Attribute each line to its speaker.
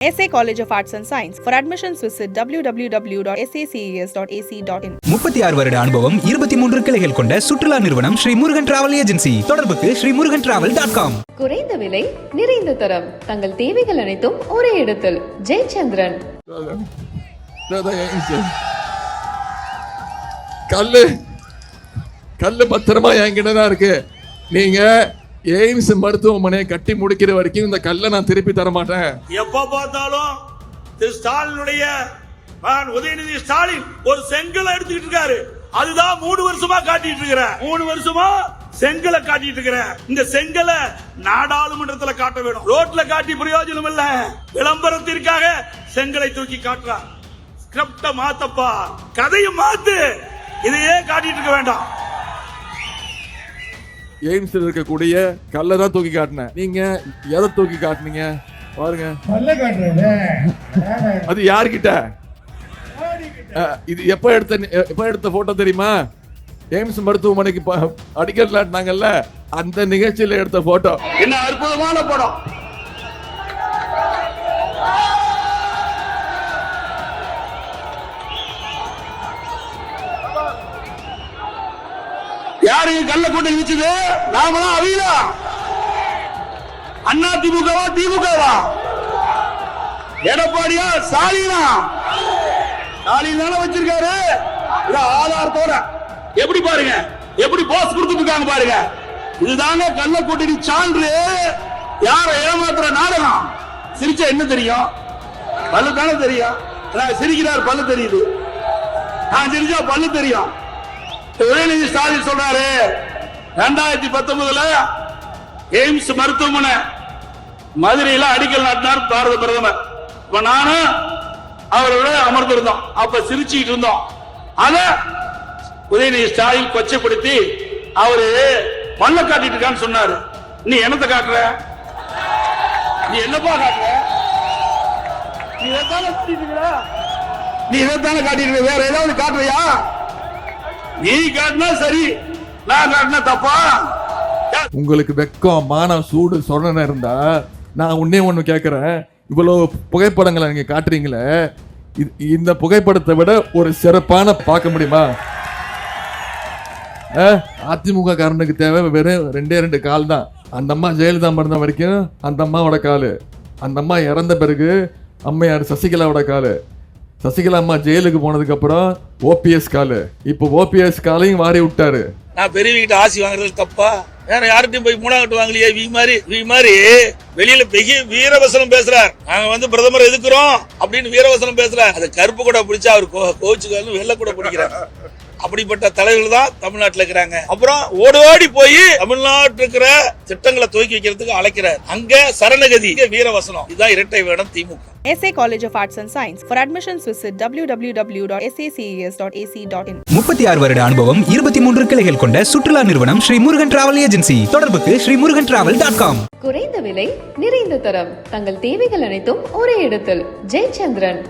Speaker 1: SA College of Arts and Science. For admissions, visit www.saces.ac.in.
Speaker 2: முப்பத்தி ஆறு வருட அனுபவம் இருபத்தி மூன்று கிளைகள் கொண்ட சுற்றுலா நிறுவனம் ஸ்ரீ முருகன் டிராவல் ஏஜென்சி தொடர்புக்கு Sri Murugan travel dot com
Speaker 3: குறைந்த விலை நிறைந்த தரம் தங்கள் தேவைகள் அனைத்தும் ஒரே இடத்தில் ஜெயச்சந்திரன்.
Speaker 4: கல்லு கல்லு பத்திரமா என்கிட்ட தான் இருக்கு நீங்க எய்ம்ஸ் மருத்துவமனையை கட்டி முடிக்கிற வரைக்கும் இந்த கல்லை நான் திருப்பி தர மாட்டேன்
Speaker 5: எப்ப பார்த்தாலும் திரு ஸ்டாலினுடைய மகன் உதயநிதி ஸ்டாலின் ஒரு செங்கலை எடுத்துக்கிட்டு இருக்காரு. அதுதான் மூணு வருஷமா காட்டிட்டு இருக்கிற. மூணு வருஷமா செங்கலை காட்டிட்டு இருக்கிற. இந்த செங்கலை நாடாளுமன்றத்துல காட்ட வேணும். ரோட்ல காட்டி பிரயோஜனம் இல்ல. விளம்பரத்திற்காக செங்கலை தூக்கி காட்டுறான். ஸ்கிரிப்ட மாத்தப்பா. கதையை மாத்து. இதையே காட்டிட்டு இருக்க வேண்டாம்.
Speaker 4: எய்ம்ஸ்ல இருக்கக்கூடிய கல்லை தான் தூக்கி காட்டினேன். நீங்க எதை தூக்கி காட்டுனீங்க? பாருங்க. அது யார்கிட்ட? இது எப்ப எடுத்த எப்ப எடுத்த போட்டோ தெரியுமா? எய்ம்ஸ் மருத்துவமனைக்கு அடிக்கல் நாட்டினாங்கல்ல அந்த நிகழ்ச்சியில எடுத்த போட்டோ
Speaker 5: என்ன அற்புதமான படம். யாருக்கு கல்ல கூட்டம் வச்சது நாமளா அவியலா அண்ணா திமுகவா? திமுகவா எடப்பாடியா ஸ்டாலினா? ஸ்டாலின் தானே வச்சிருக்காரு. ஆதாரத்தோட. எப்படி பாருங்க? எப்படி போஸ் கொடுத்துருக்காங்க இருக்காங்க பாருங்க. இதுதாங்க கள்ள கூட்டணி சான்று. யார ஏமாத்துற நாடகம்? சிரிச்சா என்ன தெரியும்? பல்லு தானே தெரியும். நான் சிரிக்கிறார் பல்லு தெரியுது. நான் சிரிச்சா பல்லு தெரியும். உதயநிதி ஸ்டாலின் சொல்றாரு ரெண்டாயிரத்தி பத்தொன்பதுல எய்ம்ஸ் மருத்துவமனை மதுரையில அடிக்கல் நாட்டினார் பாரத பிரதமர். இப்ப நானும் அவரோட அமர்ந்திருந்தோம். அப்ப சிரிச்சுக்கிட்டு இருந்தோம். அத உதயநிதி ஸ்டாலின் கொச்சைப்படுத்தி அவரு பல்ல காட்டிட்டு இருக்கான்னு சொன்னாரு. நீ என்னத்தை காட்டுற? நீ என்னப்பா காட்டுற? நீ இதைத்தானே காட்டிட்டு இருக்கிற? நீ இதைத்தானே காட்டிட்டு இருக்க? வேற ஏதாவது காட்டுறியா? நீ காட்டினா சரி நான் காட்டினா தப்பா?
Speaker 4: உங்களுக்கு வெக்கம் மானம் சூடு சொரணை இருந்தா நான் உன்னே ஒண்ணு கேட்குறேன் இவ்வளவு புகைப்படங்களை நீங்க காட்டுறீங்களே இந்த புகைப்படத்தை விட ஒரு சிறப்பான பார்க்க முடியுமா? அதிமுக காரனுக்கு தேவை வெறும் ரெண்டே ரெண்டு கால் தான். அந்த அம்மா ஜெயலலிதா மருந்த வரைக்கும் அந்த அம்மாவோட காலு. அந்த அம்மா இறந்த பிறகு அம்மையார் சசிகலாவோட காலு. சசிகலா அம்மா ஜெயிலுக்கு போனதுக்கு அப்புறம் ஓபிஎஸ் காலு. இப்போ ஓபிஎஸ் காலையும் வாரி விட்டாரு.
Speaker 5: நான் பெரியவங்கிட்ட ஆசி வாங்குறது தப்பா? வேற யார்கிட்டயும் போய் மூணாவட்டு வாங்கலையே? வி மாதிரி வி மாதிரி. வெளியில பெரிய வீரவசனம் பேசுறார். நாங்க வந்து பிரதமர் எதுக்குறோம்? அப்படின்னு வீரவசனம் பேசுறார். அது கருப்பு கூட பிடிச்சா அவர் கோ- வெள்ள கூட பிடிக்கிறார். அப்படிப்பட்ட தலைவர்கள் தான் தமிழ்நாட்டுல இருக்கிறாங்க. அப்புறம் ஓடி ஓடி போய் தமிழ்நாட்டுல இருக்கிற திட்டங்களை துவக்கி வைக்கிறதுக்கு அழைக்கிறார். அங்க சரணகதி வீரவசனம். இதுதான் இரட்டை வேடம் திமுக.
Speaker 1: SA College of Arts and Science. For admissions, visit www.saces.ac.in.
Speaker 2: முப்பத்தி ஆறு வருட அனுபவம் இருபத்தி மூன்று கிளைகள் கொண்ட சுற்றுலா நிறுவனம் ஸ்ரீ முருகன் டிராவல் ஏஜென்சி தொடர்புக்கு Sri Murugan travel dot com
Speaker 3: குறைந்த விலை நிறைந்த தரம். தங்கள் தேவைகள் அனைத்தும் ஒரே இடத்தில். ஜெயச்சந்திரன்.